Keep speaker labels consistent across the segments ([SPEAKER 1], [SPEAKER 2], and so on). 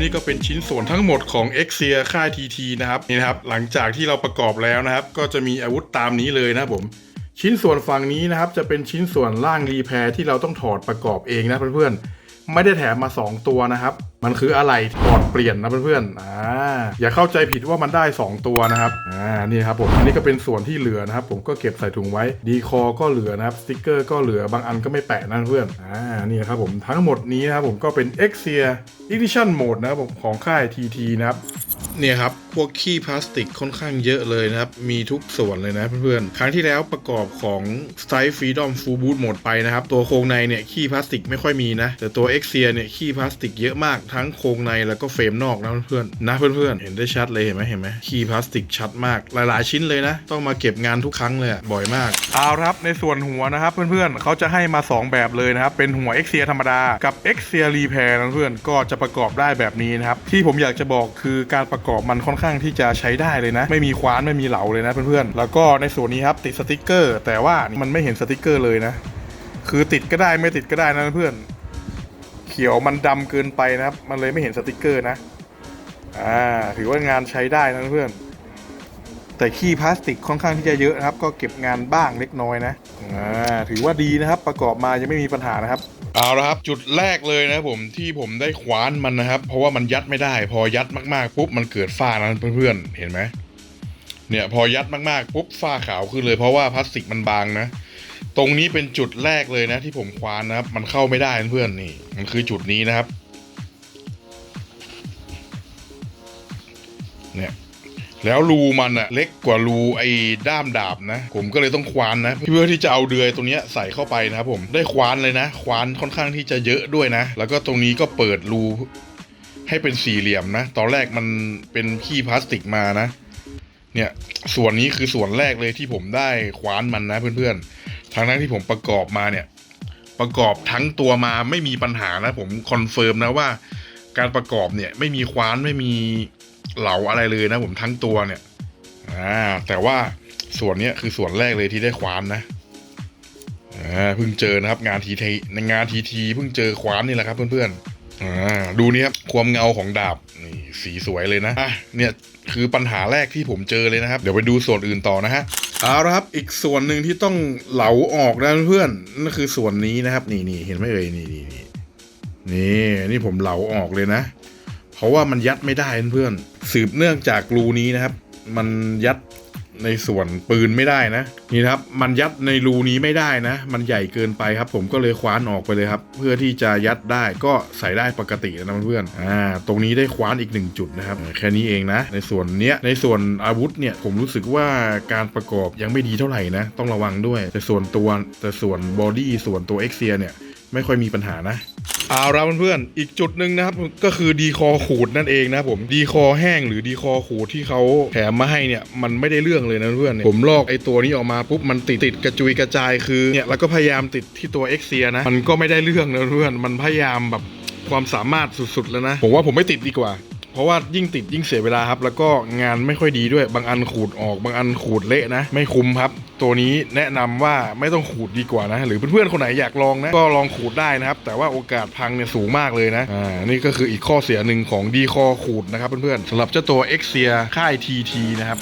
[SPEAKER 1] นี่ก็เป็นชิ้นส่วนทั้งหมดของ x เ i ียค่าย TT นะครับนี่นะครับ หลังจากที่เราประกอบแล้วนะครับ ก็จะมีอาวุธตามนี้เลยนะผม ชิ้นส่วนฝั่งนี้นะครับ จะเป็นชิ้นส่วนล่างรีแพร์ที่เราต้องถอดประกอบเองนะเพื่อนๆไม่ได้แถมมา 2 ตัวนะครับ มันคืออะไรก่อนเปลี่ยนนะเพื่อนๆ อ่า อย่าเข้าใจผิดว่ามันได้ 2 ตัวนะครับ อ่า นี่ครับผม อันนี้ก็เป็นส่วนที่เหลือนะครับ ผมก็เก็บใส่ถุงไว้ ดีคอก็เหลือนะครับ สติกเกอร์ก็เหลือ บางอันก็ไม่แปะนะเพื่อน อ่า นี่ครับผม ทั้งหมดนี้นะครับผมก็เป็น x i ีย Edition Mode นะครับผมของค่าย TT นะครับ เนี่ยครับพวกขี้พลาสติกค่อนข้างเยอะเลยนะครับ มีทุกส่วนเลยนะเพื่อนๆ ครั้งที่แล้วประกอบของ Style Freedom Full Boot หมดไปนะครับ ตัวโครงในเนี่ยขี้พลาสติกไม่ค่อยมีนะ แต่ตัว x i ียเนี่ยขี้พลาสติกเยอะมากทั้งโครงในแล้วก็เฟรมนอกนะเพื่อนๆนะเพื่อนๆเห็นได้ชัดเลยเห็นไหมเห็นไหมขี้พลาสติกชัดมากหลายๆชิ้นเลยนะ ต้องมาเก็บงานทุกครั้งเลยบ่อยมากเอาครับในส่วนหัวนะครับเพื่อนๆเขาจะให้มา 2 แบบเลยนะครับเป็นหัว x i ียธรรมดากับ x i ีย Repair นะเพื่อนก็จะประกอบได้แบบนี้นะครับที่ผมอยากจะบอกคือการประกอบมันค่อนข้างที่จะใช้ได้เลยนะ ไม่มีคว้านไม่มีเหลาเลยนะเพื่อนๆแล้วก็ในส่วนนี้ครับติดสติกเกอร์ แต่ว่ามันไม่เห็นสติกเกอร์เลยนะ คือติดก็ได้ไม่ติดก็ได้นะเพื่อนเขียวมันดำเกินไปนะครับ มันเลยไม่เห็นสติกเกอร์นะอ่าถือว่างานใช้ได้นะเพื่อนแต่ขี้พลาสติกค่อนข้างที่จะเยอะนะครับ ก็เก็บงานบ้างเล็กน้อยนะอ่าถือว่าดีนะครับ ประกอบมายังไม่มีปัญหานะครับ เอาละครับจุดแรกเลยนะผมที่ผมได้คว้านมันนะครับ เพราะว่ามันยัดไม่ได้ พอยัดมากๆปุ๊บมันเกิดฝ้านั้นเพื่อนๆเห็นไหมเนี่ยพอยัดมากๆปุ๊บฝ้าขาวขึ้นเลย เพราะว่าพลาสติกมันบางนะ ตรงนี้เป็นจุดแรกเลยนะ ที่ผมคว้านนะครับ มันเข้าไม่ได้เพื่อนๆนี่ มันคือจุดนี้นะครับ เนี่ย แล้วรูมันอะเล็กกว่ารูไอ้ด้ามดาบนะ ผมก็เลยต้องควานนะ เพื่อที่จะเอาเดือยตรงนี้ใส่เข้าไปนะครับผมได้ควานเลยนะ ควานค่อนข้างที่จะเยอะด้วยนะ แล้วก็ตรงนี้ก็เปิดรูให้เป็นสี่เหลี่ยมนะ ตอนแรกมันเป็นขี้พลาสติกมานะ เนี่ยส่วนนี้คือส่วนแรกเลยที่ผมได้คว้านมันนะเพื่อนๆทั้งนั้นที่ผมประกอบมาเนี่ย ประกอบทั้งตัวมาไม่มีปัญหานะ ผมคอนเฟิร์มนะว่า การประกอบเนี่ยไม่มีคว้านไม่มี เหลาอะไรเลยนะผมทั้งตัวเนี่ยอ่าแต่ว่าส่วนนี้คือส่วนแรกเลยที่ได้ควานนะอ่าเพิ่งเจอนะครับงานทีทีในงานทีทีเพิ่งเจอควานนี่แหละครับเพื่อนๆอ่าดูนี่ครับความเงาของดาบนี่สีสวยเลยนะอะเนี่ยคือปัญหาแรกที่ผมเจอเลยนะครับ เดี๋ยวไปดูส่วนอื่นต่อนะฮะเอาละครับอีกส่วนหนึ่งที่ต้องเหลาออกนะเพื่อนนั่นคือส่วนนี้นะครับ นี่นี่เห็นไหมเอ่ยนี่นี่นี่นี่นี่ผมเหลาออกเลยนะ เพราะว่ามันยัดไม่ได้เพื่อนๆสืบเนื่องจากรูนี้นะครับ มันยัดในส่วนปืนไม่ได้นะ นี่ครับ มันยัดในรูนี้ไม่ได้นะ มันใหญ่เกินไปครับ ผมก็เลยคว้านออกไปเลยครับ เพื่อที่จะยัดได้ก็ใส่ได้ปกตินะเพื่อนอ่าตรงนี้ได้คว้านอีกหนึ่งจุดนะครับ แค่นี้เองนะ ในส่วนเนี้ยในส่วนอาวุธเนี่ยผมรู้สึกว่าการประกอบยังไม่ดีเท่าไหร่นะ ต้องระวังด้วย แต่ส่วนตัวแต่ส่วนบอดี้ส่วนตัวเอ็กเซียเนี่ย ไม่ค่อยมีปัญหานะเอาละเพื่อนๆอีกจุดหนึ่งนะครับก็คือดีคอขูดนั่นเองนะผมดีคอแห้งหรือดีคอขูดที่เขาแถมมาให้เนี่ยมันไม่ได้เรื่องเลยนะเพื่อนผมลอกไอตัวนี้ออกมาปุ๊บมันติดติดกระจุยกระจายคือเนี่ยแล้วก็พยายามติดที่ตัวเอ็กเซียนะมันก็ไม่ได้เรื่องนะเพื่อนมันพยายามแบบความสามารถสุดๆแล้วนะผมว่าผมไม่ติดดีกว่า ราะว่ายิ่งติดยิ่งเสียเวลาครับ แล้วก็งานไม่ค่อยดีด้วย บางอันขูดออก บางอันขูดเละนะ ไม่คุ้มครับ ตัวนี้แนะนำว่าไม่ต้องขูดดีกว่านะ หรือเพื่อนๆคนไหนอยากลองนะ ก็ลองขูดได้นะครับ แต่ว่าโอกาสพังเนี่ยสูงมากเลยนะ อ่า นี่ก็คืออีกข้อเสียหนึ่งของดีคอขูดนะครับเพื่อนๆสำหรับเจ้าตัว x เซียค่าย TT นะครับ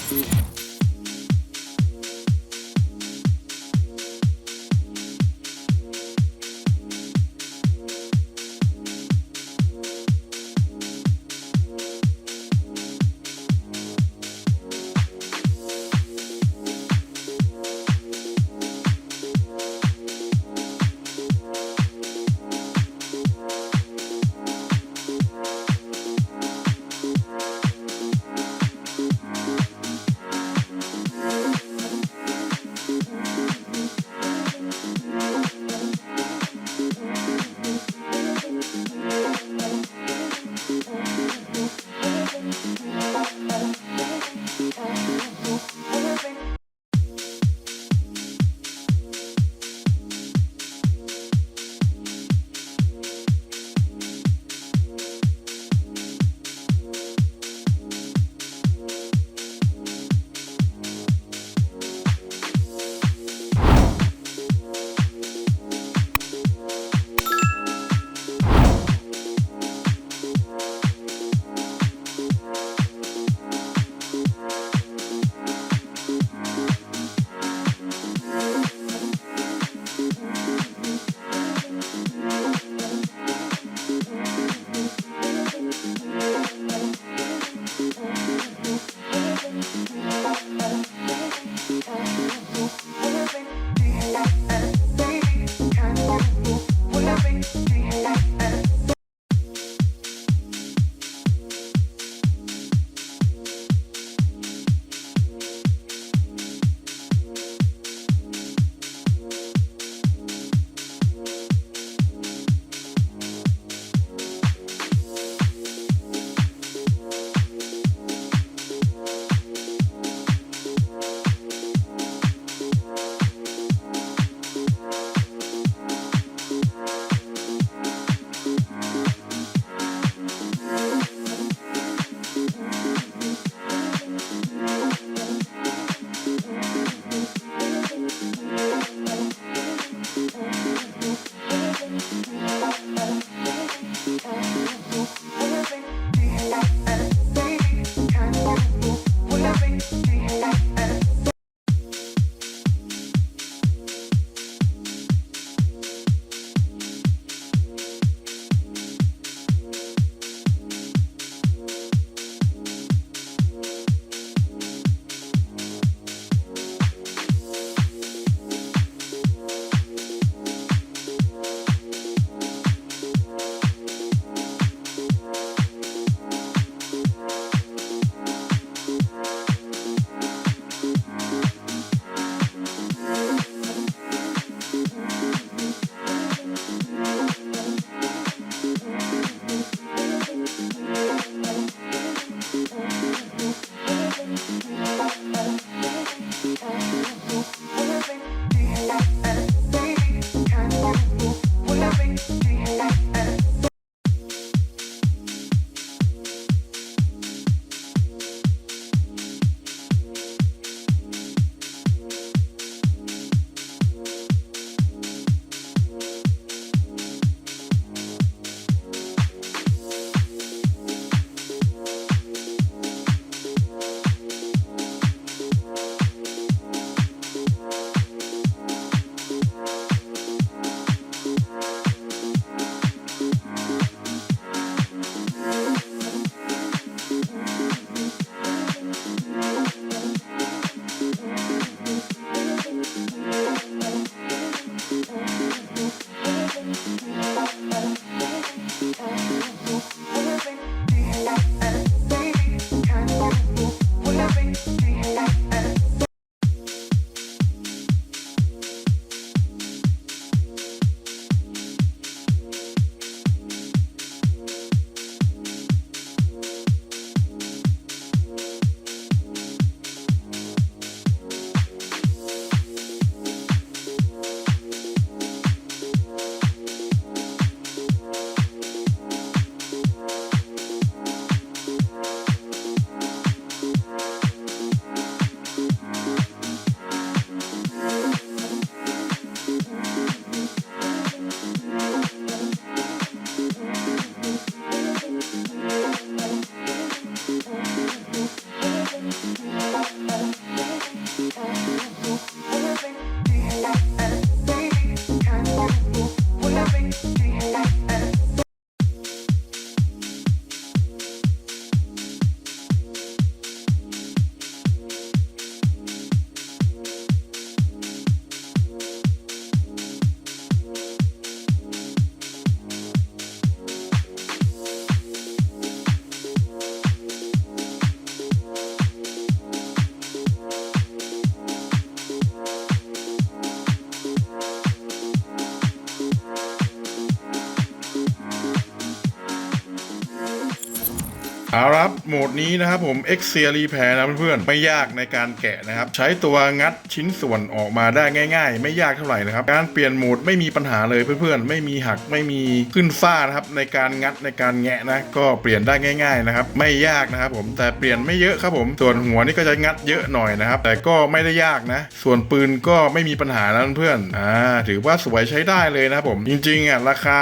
[SPEAKER 1] Power up. โหมดนี้นะครับผม X s e r Repair นะเพื่อนๆ ไม่ยากในการแกะนะครับ ใช้ตัวงัดชิ้นส่วนออกมาได้ง่าย ๆ ไม่ยากเท่าไหร่นะครับ การเปลี่ยนโหมดไม่มีปัญหาเลยเพื่อนๆ ไม่มีหักไม่มีขึ้นฝ้านะครับในการงัดในการแงะนะก็เปลี่ยนได้ง่าย ๆนะครับ ไม่ยากนะครับผมแต่เปลี่ยนไม่เยอะครับผม ส่วนหัวนี่ก็จะงัดเยอะหน่อยนะครับ แต่ก็ไม่ได้ยากนะ ส่วนปืนก็ไม่มีปัญหานะเพื่อนๆอ่าถือว่าสวยใช้ได้เลยนะครับผมจริงๆอะราคา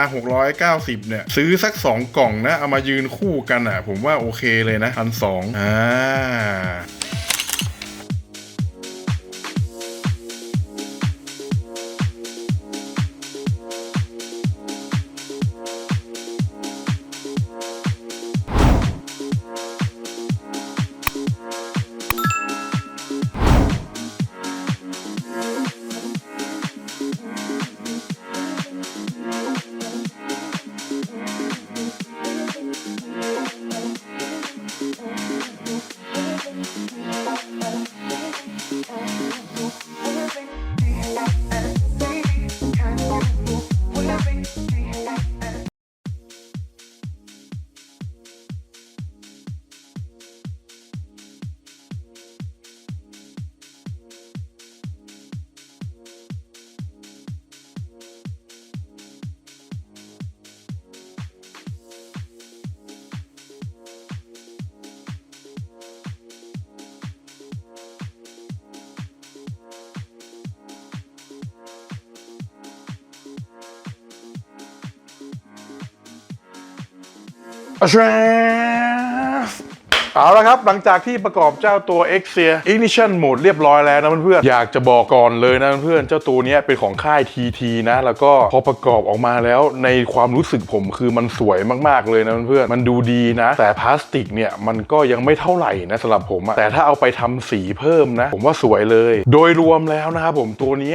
[SPEAKER 1] 690เนี่ยซื้อสัก 2 กล่องนะเอามายืนคู่กันอะ ผมว่าโอเคเลยนะพันสองอ่า อาชฟ เอาละครับ หลังจากที่ประกอบเจ้าตัว x i a Ignition Mode เรียบร้อยแล้วนะเพื่อนๆอยากจะบอกก่อนเลยนะเพื่อนๆเจ้าตัวนี้เป็นของค่าย TT นะ แล้วก็พอประกอบออกมาแล้วในความรู้สึกผมคือมันสวยมากๆเลยนะเพื่อนๆมันดูดีนะ แต่พลาสติกเนี่ยมันก็ยังไม่เท่าไหร่นะสำหรับผมอะแต่ถ้าเอาไปทำสีเพิ่มนะ ผมว่าสวยเลย โดยรวมแล้วนะครับผมตัวนี้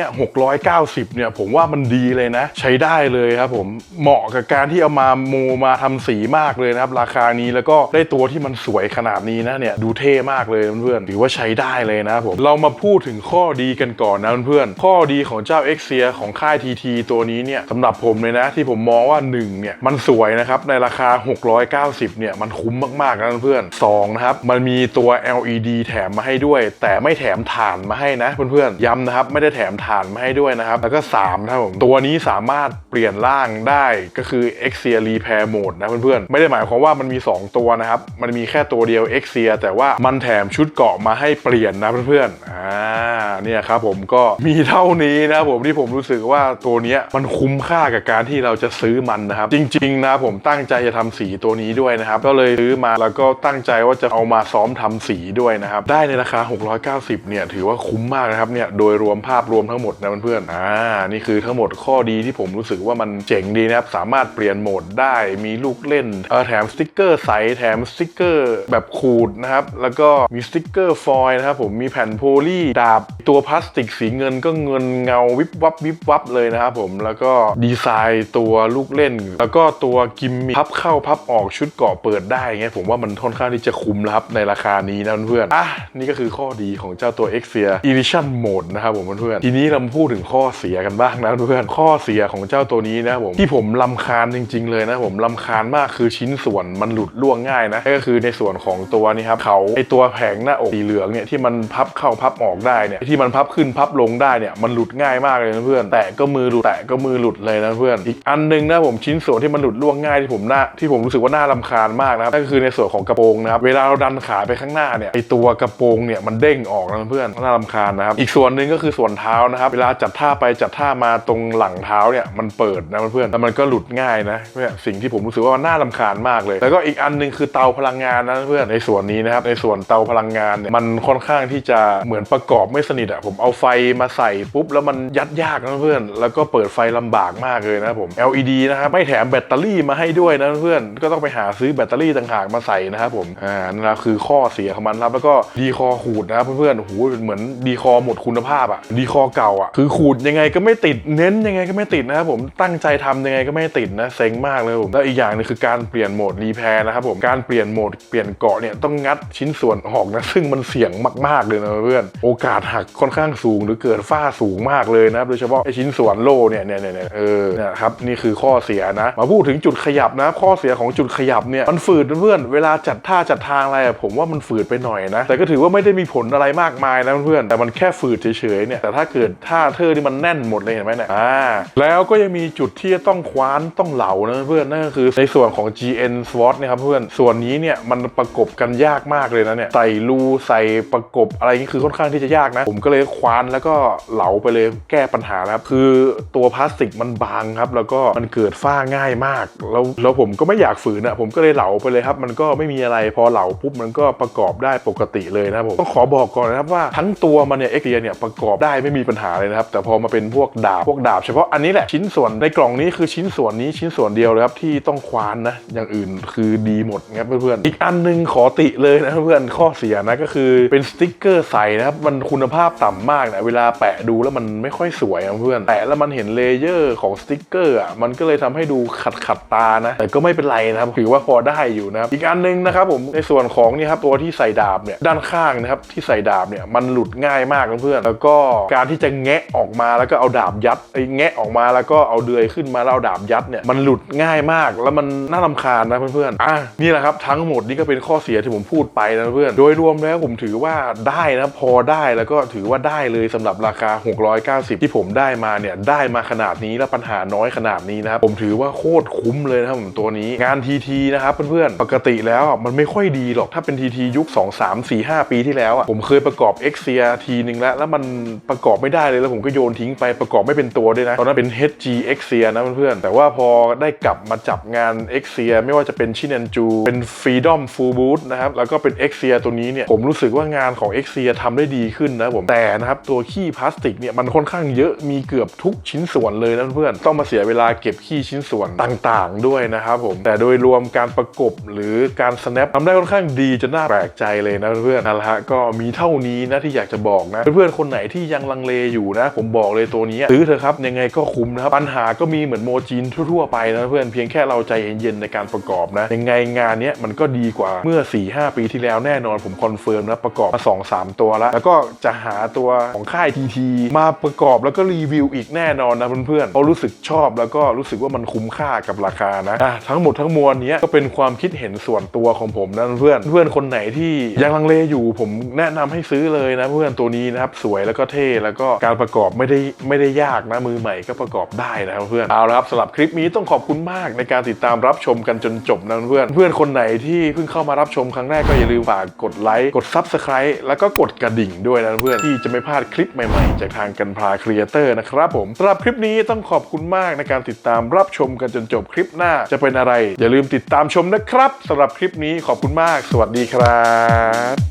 [SPEAKER 1] 690 เนี่ยผมว่ามันดีเลยนะ ใช้ได้เลยครับผมเหมาะกับการที่เอามาโมมาทำสีมากเลยนะครับราคานี้แล้วก็ได้ตัวที่มันสวยขนาดนี้นะเนี่ยดูเท่มากเลยเพื่อนๆถือว่าใช้ได้เลยนะครับผมเรามาพูดถึงข้อดีกันก่อนนะเพื่อนๆข้อดีของเจ้า x i a ของค่าย TT ตัวนี้เนี่ยสำหรับผมเลยนะ ที่ผมมองว่า 1 เนี่ย มันสวยนะครับ ในราคา 690 เนี่ย มันคุ้มมาก ๆ นะเพื่อนๆสองนะครับ มันมีตัว LED แถมมาให้ด้วย แต่ไม่แถมถ่านมาให้นะเพื่อนๆย้ำนะครับ ไม่ได้แถมถ่านมาให้ด้วยนะครับ แล้วก็3นะครับผมตัวนี้สามารถเปลี่ยนร่างได้ก็คือ x i a Repair Mode นะเพื่อนๆไม่ได้หมายความว่ามันมี 2 ตัวนะครับมันมีแค่ตัวเดียว x i a แต่ว่ามันแถมชุดเกาะมาให้เปลี่ยนนะเพื่อนๆอ่าเนี่ยครับผมก็มีเท่านี้นะผมที่ผมรู้สึกว่าตัวเนี้ยมันคุ้มค่ากับการที่เราจะซื้อมันนะครับ จริง ๆ นะผมตั้งใจจะทำสีตัวนี้ด้วยนะครับ ก็เลยซื้อมาแล้วก็ตั้งใจว่าจะเอามาซ้อมทำสีด้วยนะครับ ได้ในราคา 690 เนี่ยถือว่าคุ้มมากนะครับเนี่ยโดยรวมภาพรวมทั้งหมดนะเพื่อนๆอ่านี่คือทั้งหมดข้อดีที่ผมรู้สึกว่ามันเจ๋งดีนะครับสามารถเปลี่ยนโหมดได้มีลูกเล่นเออแถมสติกเกอร์ใสแถมสติกเกอร์แบบขูดนะครับ แล้วก็มีสติกเกอร์ฟอยล์นะครับผมมีแผ่นโพลีดาบ ตัวพลาสติกสีเงินก็เงินเงาวิบวับวิบวับเลยนะครับผมแล้วก็ดีไซน์ตัวลูกเล่น แล้วก็ตัวกิมมิคพับเข้าพับออกชุดเกาะเปิดได้เงี้ยผมว่ามันค่อนข้างที่จะคุ้มแล้วครับในราคานี้นะเพื่อนอะนี่ก็คือข้อดีของเจ้าตัว x i a Edition Mode นะครับผมเพื่อนทีนี้เรามาพูดถึงข้อเสียกันบ้างนะเพื่อนข้อเสียของเจ้าตัวนี้นะครับผมที่ผมลำคาญจริง ๆ เลยนะผมลำคาญมากคือชิ้นส่วนมันหลุดล่วงง่ายนะก็คือในส่วนของตัวนี้ครับเขาไอตัวแผงหน้าอกสีเหลืองเนี่ยที่มันพับเข้าพับออกได้เนี่ยที่มันพับขึ้นพับลงได้เนี่ยมันหลุดง่ายมากเลยนะเพื่อน แตะก็มือหลุดแตะก็มือหลุดเลยนะเพื่อน อีกอันหนึงนะผมชิ้นส่วนที่มันหลุดล่วงง่ายที่ผมน่าที่ผมรู้สึกว่าน่ารำคาญมากนะครับก็คือในส่วนของกระโปรงนะครับเวลาเราดันขาไปข้างหน้าเนี่ยไอตัวกระโปรงเนี่ยมันเด้งออกนะเพื่อนน่ารำคาญนะครับอีกส่วนหนึ่งก็คือส่วนเท้านะครับเวลาจัดท่าไปจัดท่ามาตรงหลังเท้าเนี่ยมันเปิดนะเพื่อนแล้วมันก็หลุดง่ายนะเพื่อนสิ่งที่ผมรู้สึกว่าน่ารำคาญมากเลย แล้วก็อีกอันนึงคือเตาพลังงานนะเพื่อนในส่วนนี้นะครับในส่วนเตาพลังงานเนี่ยมันค่อนข้างที่จะเหมือนประกอบไม่สนิทอะผมเอาไฟมาใส่ปุ๊บแล้วมันยัดยากนะเพื่อนแล้วก็เปิดไฟลำบากมากเลยนะผม LED นะครับไม่แถมแบตเตอรี่มาให้ด้วยนะเพื่อนก็ต้องไปหาซื้อแบตเตอรี่ต่างหากมาใส่นะครับผมอ่านั่นคือข้อเสียของมันครับแล้วก็ดีคอขูดนะครับเพื่อนๆโอ้โหเหมือนดีคอหมดคุณภาพอะดีคอเก่าอะคือขูดยังไงก็ไม่ติดเน้นยังไงก็ไม่ติดนะครับผมตั้งใจทำยังไงก็ไม่ติดนะเซ็งมากเลยผมแล้วอีกอย่างนึงคือการเปลี่ยนโหมดรีแพร์นะครับผมการเปลี่ยนโหมดเปลี่ยนกาะเนี่ยต้องงัดชิ้นส่วนออกนะ ซึ่งมันเสี่ยงมาก ๆ เลยนะเพื่อน โอกาสหัก
[SPEAKER 2] ค่อนข้างสูงหรือเกิดฝ้าสูงมากเลยนะโดยเฉพาะไอชิ้นส่วนโล่เนี่ยเนี่ยเนี่ยเออเนี่ยครับนี่คือข้อเสียนะ มาพูดถึงจุดขยับนะ ข้อเสียของจุดขยับเนี่ยมันฝืดเพื่อนเวลาจัดท่าจัดทางอะไรผมว่ามันฝืดไปหน่อยนะแต่ก็ถือว่าไม่ได้มีผลอะไรมากมายนะเพื่อนแต่มันแค่ฝืดเฉยๆเนี่ยแต่ถ้าเกิดท่าเธอที่มันแน่นหมดเลยเห็นไหมเนี่ยอ่าแล้วก็ยังมีจุดที่จะต้องคว้านต้องเหลานะเพื่อนนั่นก็คือในส่วนของ GN SWOT นะครับเพื่อนส่วนนี้เนี่ยมันประกบกันยากมากเลยนะเนี่ยใส่รูใส่ประกบอะไรนี่คือค่อนข้างที่จะยากนะ ผมก็เลยคว้านแล้วก็เหลาไปเลยแก้ปัญหาแล้วครับ คือตัวพลาสติกมันบางครับ แล้วก็มันเกิดฝ้าง่ายมาก แล้วแล้วผมก็ไม่อยากฝืนอะผมก็เลยเหลาไปเลยครับ มันก็ไม่มีอะไรพอเหลาปุ๊บมันก็ประกอบได้ปกติเลยนะผมต้องขอบอกก่อนนะครับว่าทั้งตัวมันเนี่ยเอ็กเเนี่ยประกอบได้ไม่มีปัญหาเลยนะครับ แต่พอมาเป็นพวกดาบพวกดาบเฉพาะอันนี้แหละชิ้นส่วนในกล่องนี้คือชิ้นส่วนนี้ชิ้นส่วนเดียวเลยครับที่ต้องคว้านนะอย่างอื่นคือดีหมดครับเพื่อนๆอีกอันนึงขอติเลยนะเพื่อนข้อเสียนะก็คือเป็นสติ๊กเกอร์ใสนะครับมันคุณภาพต่ำมากนะเวลาแปะดูแล้วมันไม่ค่อยสวยนะเพื่อนแปะแล้วมันเห็นเลเยอร์ของสติ๊กเกอร์อะมันก็เลยทำให้ดูขัดขัดตานะ แต่ก็ไม่เป็นไรนะครับถือว่าพอได้อยู่นะครับอีกอันหนึงนะครับผมในส่วนของนี่ครับตัวที่ใส่ดาบเนี่ยด้านข้างนะครับที่ใส่ดาบเนี่ยมันหลุดง่ายมากนะเพื่อน แล้วก็การที่จะแงะออกมาแล้วก็เอาดาบยัดไอ้แงะออกมาแล้วก็เอาเดือยขึ้นมาแล้วเอาดาบยัดเนี่ยมันหลุดง่ายมาก แล้วมันน่ารำคาญนะเพื่อนๆอะนี่แหละครับทั้งหมดนี่ก็เป็นข้อเสียที่ผมพูดไปนะเพื่อน โดยรวมแล้วผมถือว่าได้นะพอได้แล้วก็ถือว่าได้เลยสำหรับราคา 690 ที่ผมได้มาเนี่ยได้มาขนาดนี้แล้วปัญหาน้อยขนาดนี้นะครับผมถือว่าโคตรคุ้มเลยนะครับผมตัวนี้งาน TT นะครับเพื่อนๆปกติแล้วมันไม่ค่อยดีหรอกถ้าเป็น TT ยุค 2 3 4 5 ปีที่แล้วอะผมเคยประกอบ x c r ทีนึงแล้วแล้วมันประกอบไม่ได้เลยแล้วผมก็โยนทิ้งไปประกอบไม่เป็นตัวด้วยนะตอนนั้นเป็น HG x c r นะเพื่อนๆแต่ว่าพอได้กลับมาจับงาน x c r ไม่ว่าจะเป็นชิน n นจูเป็น Freedom Full Boot นะครับแล้วก็เป็น x c r ตัวนี้เนี่ยผมรู้สึกว่างานของ x c r ทำได้ดีขึ้นนะผมแต่นะครับตัวขี้พลาสติกเนี่ยมันค่อนข้างเยอะมีเกือบทุกชิ้นส่วนเลยนะเพื่อนต้องมาเสียเวลาเก็บขี้ชิ้นส่วนต่างๆ ด้วยนะครับผมแต่โดยรวมการประกบหรือการ snap ทำได้ค่อนข้างดีจนน่าแปลกใจเลยนะเพื่อนนั่นแหละฮะก็มีเท่านี้นะที่อยากจะบอกนะเพื่อนๆคนไหนที่ยังลังเลอยู่นะ ผมบอกเลยตัวนี้ซื้อเถอะครับยังไงก็คุ้มนะครับปัญหาก็มีเหมือนโมจินทั่วๆไปนะเพื่อนเพียงแค่เราใจเย็นๆในการประกอบนะยังไงงานนี้มันก็ดีกว่าเมื่อ4-5 ปีที่แล้วแน่นอนผมคอนเฟิร์มนะประกอบมา2-3 ตัวแล้ว แล้วก็จะหาตัวของค่ายทีทีมาประกอบแล้วก็รีวิวอีกแน่นอนนะเพื่อนๆเพรารู้สึกชอบแล้วก็รู้สึกว่ามันคุ้มค่ากับราคานะะทั้งหมดทั้งมวลนี้ก็เป็นความคิดเห็นส่วนตัวของผมนะเพื่อนเพื่อนคนไหนที่ยังลังเลอยู่ผมแนะนำให้ซื้อเลยนะเพื่อนตัวนี้นะครับสวยแล้วก็เท่แล้วก็การประกอบไม่ได้ไม่ได้ยากนะมือใหม่ก็ประกอบได้นะครับเพื่อนเอาละครับสำหรับคลิปนี้ต้องขอบคุณมากในการติดตามรับชมกันจนจบนะเพื่อนเพื่อนคนไหนที่เพิ่งเข้ามารับรับชมครั้งแรกก็อย่าลืมฝากกดไลค์ กด Subscribe แล้วก็กดกระดิ่งด้วยนะเพื่อนที่จะไม่พลาดคลิปใหม่ๆ จากทางกันพาครีเอเตอร์นะครับผมสำหรับคลิปนี้ต้องขอบคุณมากในการติดตามรับชมกันจนจบคลิปหน้าจะเป็นอะไร อย่าลืมติดตามชมนะครับสำหรับคลิปนี้ขอบคุณมาก สวัสดีครับ